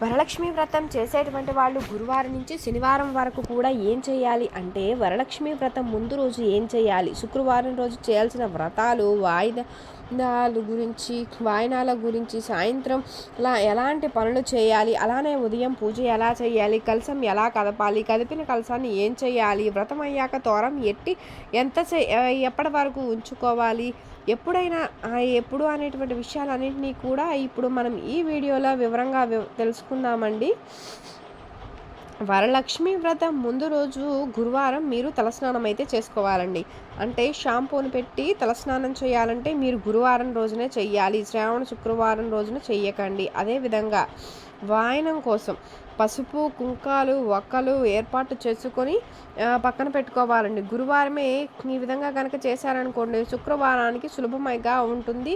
వరలక్ష్మి వ్రతం చేసేటువంటి వాళ్ళు గురువారం నుంచి శనివారం వరకు కూడా ఏం చేయాలి అంటే వరలక్ష్మి వ్రతం ముందు రోజు ఏం చేయాలి? శుక్రవారం రోజు చేయాల్సిన వ్రతాలు వాయిదా వాయిదాలు గురించి వాయినాల గురించి సాయంత్రం ఇలా ఎలాంటి పనులు చేయాలి? అలానే ఉదయం పూజ ఎలా చేయాలి? కలసం ఎలా కదపాలి? కదిపిన కలసాన్ని ఏం చేయాలి? వ్రతం అయ్యాక తోరం ఎట్టి ఎంత ఎప్పటి వరకు ఉంచుకోవాలి? ఎప్పుడైనా ఎప్పుడు అనేటువంటి విషయాలన్నింటినీ కూడా ఇప్పుడు మనం ఈ వీడియోలో వివరంగా తెలుసుకుందామండి. వరలక్ష్మి వ్రతం ముందు రోజు గురువారం మీరు తలస్నానం అయితే చేసుకోవాలండి. అంటే షాంపూని పెట్టి తలస్నానం చేయాలంటే మీరు గురువారం రోజునే చెయ్యాలి. శ్రావణ శుక్రవారం రోజున చెయ్యకండి. అదేవిధంగా వాయనం కోసం పసుపు కుంకాలు ఒక్కలు ఏర్పాటు చేసుకొని పక్కన పెట్టుకోవాలండి. గురువారమే ఈ విధంగా కనుక చేశారనుకోండి శుక్రవారానికి సులభమైగా ఉంటుంది.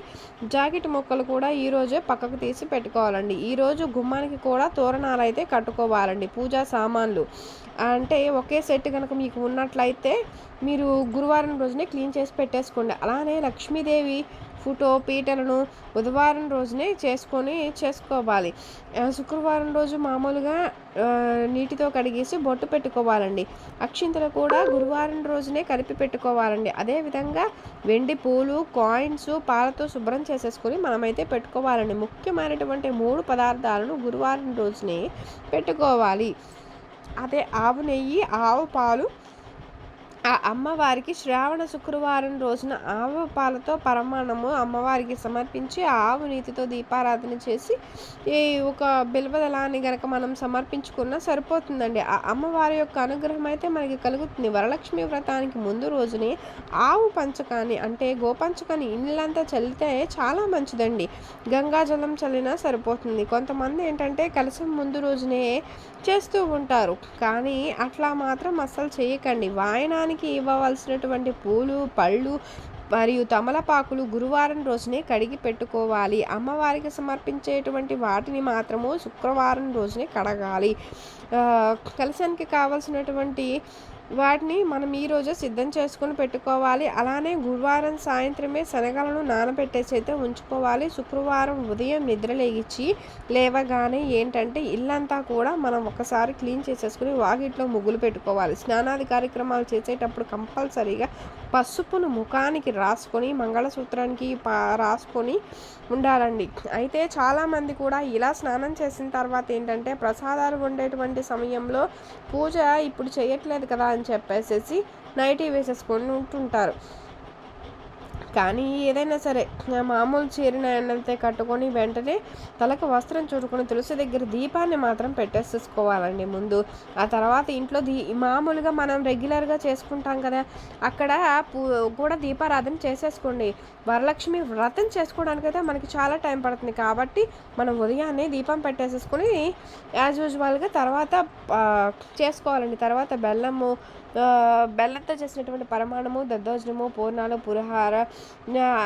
జాకెట్ మొక్కలు కూడా ఈరోజే పక్కకు తీసి పెట్టుకోవాలండి. ఈరోజు గుమ్మానికి కూడా తోరణాలు అయితే కట్టుకోవాలండి పూజా సామాన్లు. అంటే ఒకే సెట్ కనుక మీకు ఉన్నట్లయితే మీరు గురువారం రోజునే క్లీన్ చేసి పెట్టేసుకోండి. అలానే లక్ష్మీదేవి ఫోటో పీటలను బుధవారం రోజునే చేసుకొని చేసుకోవాలి. శుక్రవారం రోజు మామూలుగా నీటితో కడిగేసి బొట్టు పెట్టుకోవాలండి. అక్షింతలు కూడా గురువారం రోజునే కలిపి పెట్టుకోవాలండి. అదేవిధంగా వెండి పూలు కాయిన్స్ పాలతో శుభ్రం చేసేసుకొని మనమైతే పెట్టుకోవాలండి. ముఖ్యమైనటువంటి మూడు పదార్థాలను గురువారం రోజునే పెట్టుకోవాలి. అదే ఆవు నెయ్యి ఆవు పాలు ఆ అమ్మవారికి శ్రావణ శుక్రవారం రోజున ఆవు పాలతో పరమాణము అమ్మవారికి సమర్పించి ఆవు నీతితో దీపారాధన చేసి ఈ ఒక బిల్వదళాన్ని గనక మనం సమర్పించుకున్నా సరిపోతుందండి. ఆ అమ్మవారి యొక్క అనుగ్రహం అయితే మనకి కలుగుతుంది. వరలక్ష్మి వ్రతానికి ముందు రోజునే ఆవు పంచకాన్ని అంటే గోపంచకాన్ని ఇళ్ళంతా చల్లితే చాలా మంచిదండి. గంగాజలం చల్లినా సరిపోతుంది. కొంతమంది ఏంటంటే కలసం ముందు రోజునే చేస్తూ ఉంటారు. కానీ అట్లా మాత్రం అస్సలు చేయకండి. వాయనానికి దేవునికి ఇవ్వవలసినటువంటి పూలు పళ్ళు మరియు తమలపాకులు గురువారం రోజునే కడిగి పెట్టుకోవాలి. అమ్మవారికి సమర్పించేటువంటి వాటిని మాత్రము శుక్రవారం రోజునే కడగాలి. కలశానికి కావలసినటువంటి వాటిని మనం ఈరోజు సిద్ధం చేసుకుని పెట్టుకోవాలి. అలానే గురువారం సాయంత్రమే శనగలను నానబెట్టేసి అయితే ఉంచుకోవాలి. శుక్రవారం ఉదయం నిద్రలేగించి లేవగానే ఏంటంటే ఇల్లంతా కూడా మనం ఒకసారి క్లీన్ చేసేసుకుని వాకిట్లో ముగ్గులు పెట్టుకోవాలి. స్నానాది కార్యక్రమాలు చేసేటప్పుడు కంపల్సరీగా పసుపును ముఖానికి రాసుకొని మంగళసూత్రానికి రాసుకొని ఉండాలండి. అయితే చాలామంది కూడా ఇలా స్నానం చేసిన తర్వాత ఏంటంటే ప్రసాదాలు ఉండేటువంటి సమయంలో పూజ ఇప్పుడు చేయట్లేదు కదా అని చెప్పేసేసి నైటీ వేసేసుకొని ఉంటుంటారు. కానీ ఏదైనా సరే మామూలు చీరన ఎండలతో కట్టుకొని వెంటనే తలకు వస్త్రం చుట్టుకొని తులసి దగ్గర దీపాన్ని మాత్రం పెట్టేసేసుకోవాలండి ముందు. ఆ తర్వాత ఇంట్లో దీ మామూలుగా మనం రెగ్యులర్గా చేసుకుంటాం కదా అక్కడ కూడా దీపారాధన చేసేసుకోండి. వరలక్ష్మి వ్రతం చేసుకోవడానికైతే మనకి చాలా టైం పడుతుంది కాబట్టి మనం ఉదయాన్నే దీపం పెట్టేసేసుకొని యాజ్ యూజువల్గా తర్వాత చేసుకోవాలండి. తర్వాత బెల్లము బెల్లంతో చేసినటువంటి పరమాణము దద్దోజనము పూర్ణాలు పురహార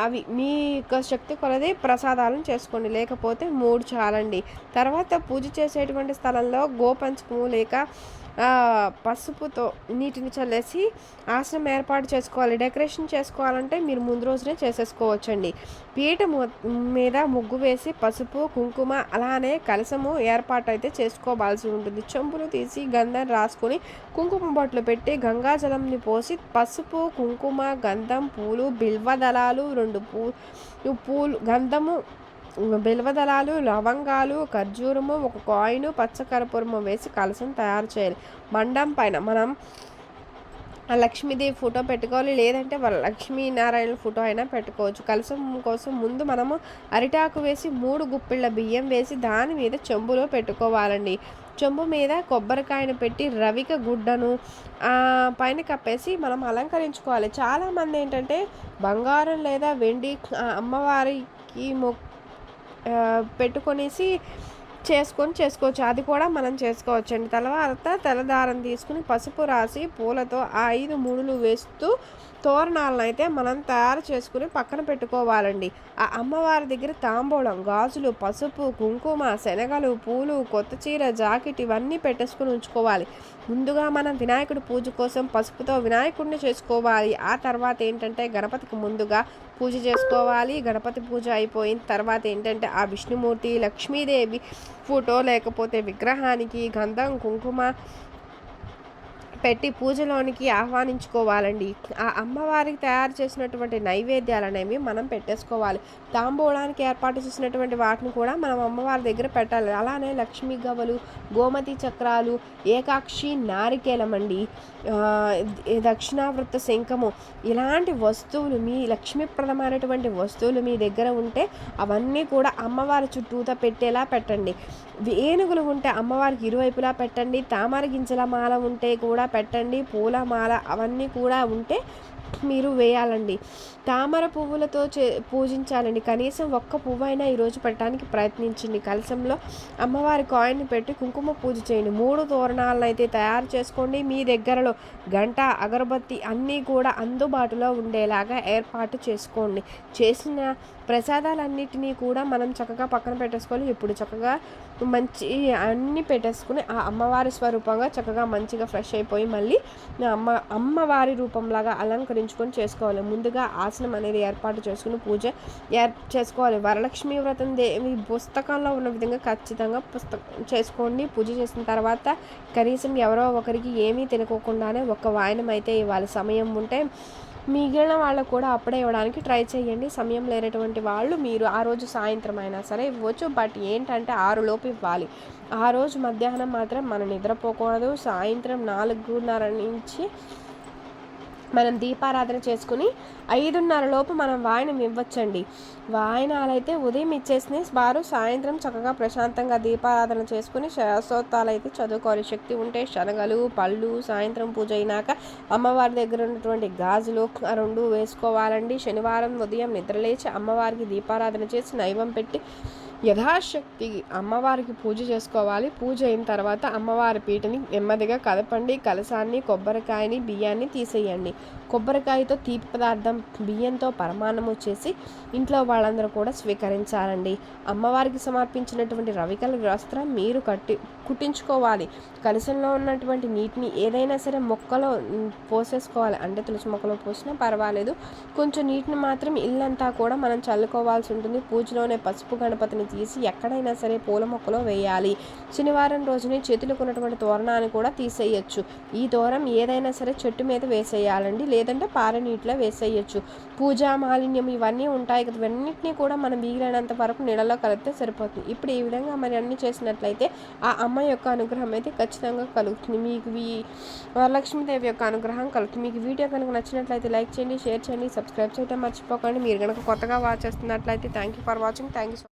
అవి మీ యొక్క శక్తి కొలది ప్రసాదాలను చేసుకోండి. లేకపోతే మూడు చాలండి. తర్వాత పూజ చేసేటువంటి స్థలంలో గోపంచకము లేక పసుపుతో నీటిని చల్లేసి ఆసనం ఏర్పాటు చేసుకోవాలి. డెకరేషన్ చేసుకోవాలంటే మీరు ముందు రోజునే చేసేసుకోవచ్చండి. పీట మీద ముగ్గు వేసి పసుపు కుంకుమ అలానే కలసము ఏర్పాటు అయితే చేసుకోవాల్సి ఉంటుంది. చెంబులు తీసి గంధం రాసుకొని కుంకుమ బొట్లు పెట్టి గంగాజలంని పోసి పసుపు కుంకుమ గంధం పూలు బిల్వదళాలు రెండు పూ పూలు గంధము బిల్వదళాలు లవంగాలు ఖర్జూరము ఒక కాయిను పచ్చకర్పూరము వేసి కలసం తయారు చేయాలి. మండం పైన మనం లక్ష్మీదేవి ఫోటో పెట్టుకోవాలి. లేదంటే వాళ్ళ లక్ష్మీనారాయణ ఫోటో అయినా పెట్టుకోవచ్చు. కలసం కోసం ముందు మనము అరిటాకు వేసి మూడు గుప్పిళ్ళ బియ్యం వేసి దాని మీద చెంబులో పెట్టుకోవాలండి. చెంబు మీద కొబ్బరికాయను పెట్టి రవిక గుడ్డను పైన కప్పేసి మనం అలంకరించుకోవాలి. చాలామంది ఏంటంటే బంగారం లేదా వెండి అమ్మవారికి మొక్ పెట్టుకొనేసి చేసుకొని చేసుకోవచ్చు. అది కూడా మనం చేసుకోవచ్చు అండి తర్వాత తెల్లదారం తీసుకుని పసుపు రాసి పూలతో ఆ ఐదు ముడులు వేస్తూ తోరణాలను అయితే మనం తయారు చేసుకుని పక్కన పెట్టుకోవాలండి. ఆ అమ్మవారి దగ్గర తాంబూలం గాజులు పసుపు కుంకుమ శనగలు పూలు కొత్త చీర జాకెట్ ఇవన్నీ పెట్టేసుకుని ఉంచుకోవాలి. ముందుగా మనం వినాయకుడి పూజ కోసం పసుపుతో వినాయకుడిని చేసుకోవాలి. ఆ తర్వాత ఏంటంటే గణపతికి ముందుగా పూజ చేసుకోవాలి. గణపతి పూజ అయిపోయిన తర్వాత ఏంటంటే ఆ విష్ణుమూర్తి లక్ష్మీదేవి ఫోటో లేకపోతే విగ్రహానికి గంధం కుంకుమ పెట్టి పూజలోనికి ఆహ్వానించుకోవాలండి. ఆ అమ్మవారికి తయారు చేసినటువంటి నైవేద్యాలు అనేవి మనం పెట్టేసుకోవాలి. తాంబూలానికి ఏర్పాటు చేసినటువంటి వాటిని కూడా మనం అమ్మవారి దగ్గర పెట్టాలి. అలానే లక్ష్మీ గవ్వలు గోమతి చక్రాలు ఏకాక్షి నారికేలం అండి దక్షిణావృత్త శంఖము ఇలాంటి వస్తువులు మీ లక్ష్మీప్రదమైనటువంటి వస్తువులు మీ దగ్గర ఉంటే అవన్నీ కూడా అమ్మవారి చుట్టూత పెట్టేలా పెట్టండి. ఏనుగులు ఉంటే అమ్మవారికి ఇరువైపులా పెట్టండి. తామర గింజల మాల ఉంటే కూడా పెట్టండి పూలమాల అవన్నీ కూడా ఉంటే మీరు వేయాలండి. తామర పువ్వులతో చే పూజించాలండి. కనీసం ఒక్క పువ్వు అయినా ఈరోజు పెట్టడానికి ప్రయత్నించండి. కలశంలో అమ్మవారి కాయిన్ పెట్టి కుంకుమ పూజ చేయండి. మూడు తోరణాలను అయితే తయారు చేసుకోండి. మీ దగ్గరలో గంట అగరబత్తి అన్నీ కూడా అందుబాటులో ఉండేలాగా ఏర్పాటు చేసుకోండి. చేసిన ప్రసాదాలన్నిటినీ కూడా మనం చక్కగా పక్కన పెట్టేసుకోవాలి. ఇప్పుడు చక్కగా మంచి అన్నీ పెట్టేసుకుని ఆ అమ్మవారి స్వరూపంగా చక్కగా మంచిగా ఫ్రెష్ అయిపోయి మళ్ళీ అమ్మ అమ్మవారి రూపంలాగా అలంకరించుకొని చేసుకోవాలి. ముందుగా ఆసనం అనేది ఏర్పాటు చేసుకుని పూజ ఏర్ చేసుకోవాలి. వరలక్ష్మి వ్రతం దేవి పుస్తకంలో ఉన్న విధంగా ఖచ్చితంగా పుస్తకం చేసుకోండి. పూజ చేసిన తర్వాత కనీసం ఎవరో ఒకరికి ఏమీ తినకోకుండానే ఒక వాయనం అయితే ఇవ్వాలి. సమయం ఉంటే మిగిలిన వాళ్ళకు కూడా అప్పుడే ఇవ్వడానికి ట్రై చేయండి. సమయం లేనటువంటి వాళ్ళు మీరు ఆ రోజు సాయంత్రం అయినా సరే ఇవ్వచ్చు. బట్ ఏంటంటే ఆరు లోపు ఇవ్వాలి. ఆ రోజు మధ్యాహ్నం మాత్రం మనం నిద్రపోకూడదు. సాయంత్రం నాలుగున్నర నుంచి మనం దీపారాధన చేసుకుని ఐదున్నర లోపు మనం వాయనం ఇవ్వచ్చండి. వాయనాలైతే ఉదయం ఇచ్చేసి వారు సాయంత్రం చక్కగా ప్రశాంతంగా దీపారాధన చేసుకుని శాశ్వతాలు అయితే చదువుకోవాలి. శక్తి ఉంటే శనగలు పళ్ళు సాయంత్రం పూజ అయినాక అమ్మవారి దగ్గర ఉన్నటువంటి గాజులు రెండు వేసుకోవాలండి. శనివారం ఉదయం నిద్రలేచి అమ్మవారికి దీపారాధన చేసి నైవం పెట్టి యథాశక్తి అమ్మవారికి పూజ చేసుకోవాలి. పూజ అయిన తర్వాత అమ్మవారి పీటని నెమ్మదిగా కదపండి. కలసాన్ని కొబ్బరికాయని బియ్యాన్ని తీసేయండి. కొబ్బరికాయతో తీపి పదార్థం బియ్యంతో పరమాన్నము చేసి ఇంట్లో వాళ్ళందరూ కూడా స్వీకరించాలండి. అమ్మవారికి సమర్పించినటువంటి రవికల వస్త్రం మీరు కట్టి కుట్టించుకోవాలి. కలసంలో ఉన్నటువంటి నీటిని ఏదైనా సరే మొక్కలో పోసేసుకోవాలి. అంటే తులసి మొక్కలో పోసినా పర్వాలేదు. కొంచెం నీటిని మాత్రం ఇల్లంతా కూడా మనం చల్లుకోవాల్సి ఉంటుంది. పూజలోనే పసుపు గణపతిని తీసి ఎక్కడైనా సరే పూల మొక్కలో వేయాలి. శనివారం రోజునే చేతులకు ఉన్నటువంటి తోరణాన్ని కూడా తీసేయచ్చు. ఈ తోరం ఏదైనా సరే చెట్టు మీద వేసేయాలండి. లేదంటే పార నీటిలో వేసేయచ్చు. పూజా మాలిన్యం ఇవన్నీ ఉంటాయి కదా ఇవన్నింటినీ కూడా మనం వీలైనంత వరకు నీళ్ళలో కలిపితే సరిపోతుంది. ఇప్పుడు ఈ విధంగా మరి అన్ని చేసినట్లయితే ఆ అమ్మ యొక్క అనుగ్రహం అయితే ఖచ్చితంగా కలుగుతుంది. మీకు ఈ వరలక్ష్మీదేవి యొక్క అనుగ్రహం కలుగుతుంది. మీకు వీడియో కనుక నచ్చినట్లయితే లైక్ చేయండి షేర్ చేయండి సబ్స్క్రైబ్ చేయడం మర్చిపోకండి. మీరు కనుక కొత్తగా వాచ్ చేస్తున్నట్లయితే thank you for watching thank you